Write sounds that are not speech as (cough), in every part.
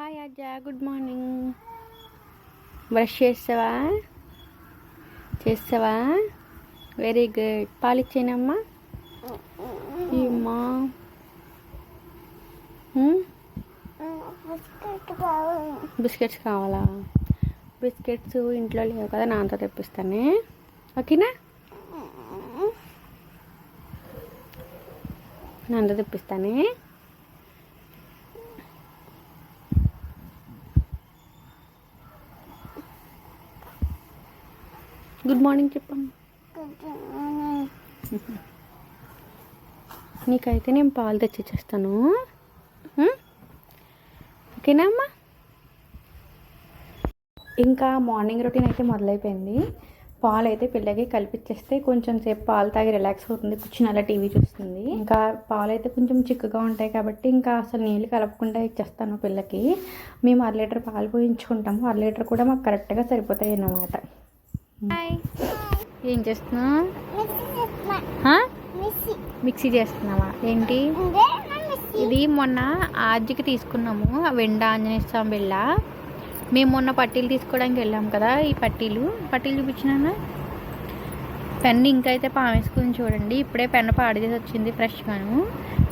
Hi అజ్జా good morning. Brush చేస్తావా? చేస్తావా? వెరీ గుడ్ పాలిచ్చేనమ్మా ఇచ్చేనమ్మా అమ్మా బిస్కెట్స్ కావాలా? బిస్కెట్స్ ఇంట్లో లేవు కదా నాన్నతో తెప్పిస్తానే. ఓకేనా? నాన్నతో తెప్పిస్తానే. గుడ్ మార్నింగ్ చెప్పమ్మా. నీకైతే నేను పాలు తెచ్చిచ్చేస్తాను ఓకేనా అమ్మా? ఇంకా మార్నింగ్ రొటీన్ అయితే మొదలైపోయింది. పాలు అయితే పిల్లకి కలిపిచ్చేస్తే కొంచెం సేపు పాలు తాగి రిలాక్స్ అవుతుంది. కూర్చుని అలా టీవీ చూస్తుంది. ఇంకా పాలు అయితే కొంచెం చిక్కగా ఉంటాయి కాబట్టి ఇంకా అసలు నీళ్ళు కలపకుండా ఇచ్చేస్తాను పిల్లకి. మేము అర లీటర్ పాలు పోయించుకుంటాము. అర లీటర్ కూడా మాకు కరెక్ట్గా సరిపోతాయి అన్నమాట. ఏం చేస్తున్నావు? ఆ? మిక్సీ చేస్తున్నావా? ఏంటి? ఇది మొన్న ఆజ్జికి తీసుకున్నాము వెండ ఆంజనేయ స్వామి వెళ్ళ. మేము మొన్న పట్టీలు తీసుకోవడానికి వెళ్ళాం కదా ఈ పట్టీలు. పట్టీలు చూపించినానా? పెన్ ఇంకైతే పామేసుకుని చూడండి. ఇప్పుడే పెన్ పాడు చేసి వచ్చింది ఫ్రెష్గాను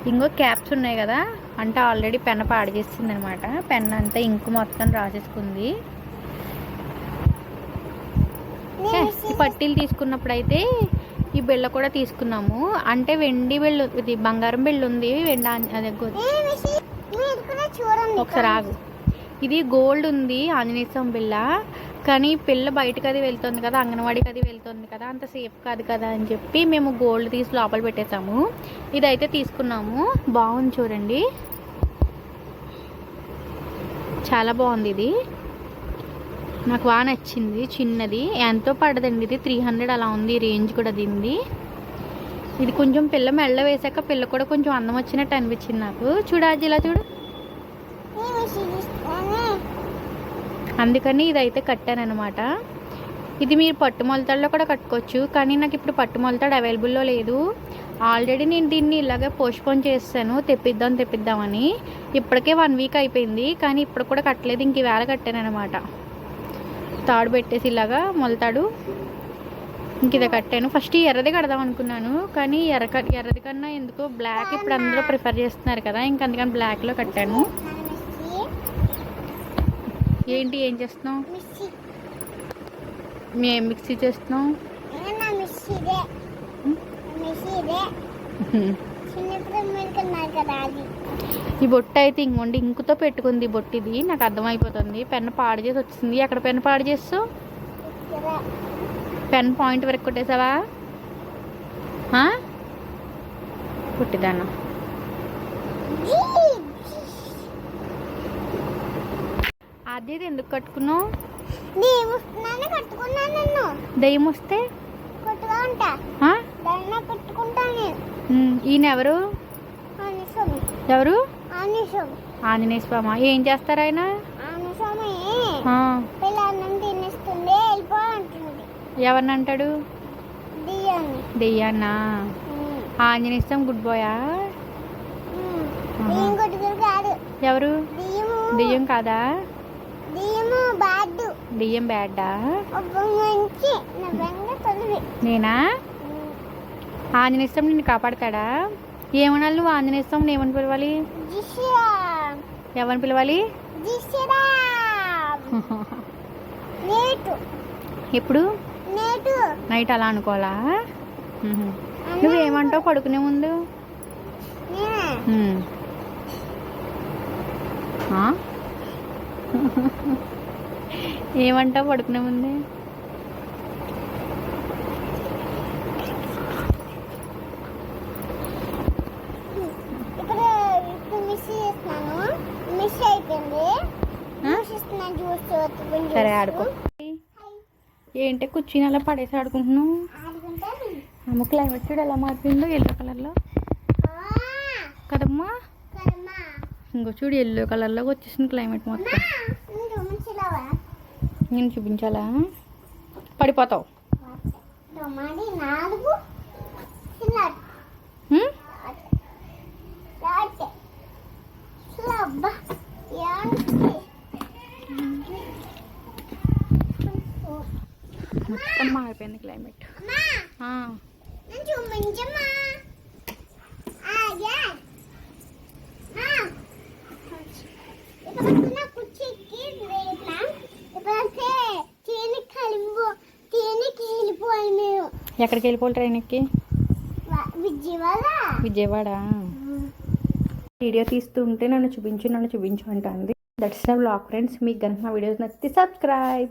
ఇంకో క్యాప్స్ ఉన్నాయి కదా అంటే ఆల్రెడీ పెన్ పాడు చేసింది అనమాట పెన్ అంతా ఇంకు మొత్తం రాసేసుకుంది ఏ, ఈ పట్టీలు తీసుకున్నప్పుడు అయితే ఈ బిళ్ళ కూడా తీసుకున్నాము. అంటే వెండి బిళ్ళ ఇది బంగారం బిళ్ళ ఉంది వెండి అదే ఒకసారి ఆగు. ఇది గోల్డ్ ఉంది ఆంజనేయ స్వామి బిళ్ళ కానీ పిల్ల బయటకు అది వెళ్తుంది కదా అంగన్వాడికి అది వెళ్తుంది కదా అంత సేఫ్ కాదు కదా అని చెప్పి మేము గోల్డ్ తీసి లోపల పెట్టేసాము ఇదైతే తీసుకున్నాము. బాగుంది చూడండి. చాలా బాగుంది ఇది. నాకు బాగా నచ్చింది చిన్నది. ఎంతో పడదండి ఇది. త్రీ హండ్రెడ్ అలా ఉంది రేంజ్ కూడా దింది ఇది కొంచెం పిల్ల మెళ్ళ వేసాక పిల్ల కూడా కొంచెం అందం వచ్చినట్టు అనిపించింది నాకు. చూడాలి ఇలా చూడు. అందుకని ఇదైతే కట్టాను అనమాట ఇది మీరు పట్టు మొలతాడులో కూడా కట్టుకోవచ్చు కానీ నాకు ఇప్పుడు పట్టు మొలతాడు అవైలబుల్లో లేదు. ఆల్రెడీ నేను దీన్ని ఇలాగే పోస్ట్పోన్ చేస్తాను. తెప్పిద్దాం తెప్పిద్దామని. ఇప్పటికే వన్ వీక్ అయిపోయింది కానీ ఇప్పుడు కూడా కట్టలేదు. ఇంక వేళ కట్టాను అనమాట తాడు పెట్టేసి ఇలాగా మొలతాడు. ఇంక ఇది కట్టాను. ఫస్ట్ ఎర్రది కడదాం అనుకున్నాను కానీ ఎర్ర ఎర్రది కన్నా ఎందుకో బ్లాక్ ఇప్పుడు అందరూ ప్రిఫర్ చేస్తున్నారు కదా ఇంక అందుకని బ్లాక్లో కట్టాను. ఏంటి ఏం చేస్తున్నావు? మేము మిక్సీ చేస్తున్నావు? ఈ బొట్టు అయితే ఇంకోండి ఇంకుతో పెట్టుకుంది బొట్టు ఇది. నాకు అర్థమైపోతుంది. పెన్ పాడు చేసి వచ్చింది. ఎక్కడ పెన్ పాడు ఇక్కడ. పెన్ పాయింట్ వరకు కొట్టేసావా? ఆ? కొట్టిదాన్న అది ఎందుకు కట్టుకున్నావు? దయ్యం వస్తే? ఈయన ఎవరు? ఎవరు? ఆంజనేయ స్వామి. ఏం చేస్తారు ఆయన? ఎవరిని అంటాడు? దెయ్యాన్నా. ఆంజనేయ స్వామి గుడ్ బాయా? ఎవరు? దెయ్యం కాదా? దెయ్యం బ్యాడ్డా? నేనా? ఆంజనేయ స్వామి నిన్ను కాపాడతాడా? ఏమనాలి నువ్వు ఆంజనేయ స్వామిని? ఏమని పిలవాలి? ఎవరిని పిలవాలి? (laughs) ఎప్పుడు? నేటు. అలా అనుకోవాలా. నువ్వేమంటావు పడుకునే ముందు? (laughs) ఏమంటావు? పడుకునే ముందే. సరే ఆడుకో. ఏంటి కూర్చుని అలా పడేసి ఆడుకుంటున్నావు? ఆడుకుంటాను. అమ్మ క్లైమేట్ చూడు ఎలా మారిపోయిందో ఎల్లో కలర్లో కదమ్మా. ఇంకో చూడు ఎల్లో కలర్లోకి వచ్చేసింది క్లైమేట్ మొత్తం. నేను చూపించాలా? పడిపోతావు. తేనెకి వెళ్ళిపోయి మేము. ఎక్కడికి వెళ్ళిపోవాలి ట్రైన్ ఎక్కి వా- విజయవాడ? విజయవాడ? వీడియో తీస్తుంటే నన్ను చూపించు నన్ను చూపించు అంటుంది. దట్స్ నా బ్లాగ్ ఫ్రెండ్స్. మీకు కనుక నా వీడియోస్ నచ్చితే సబ్స్క్రైబ్.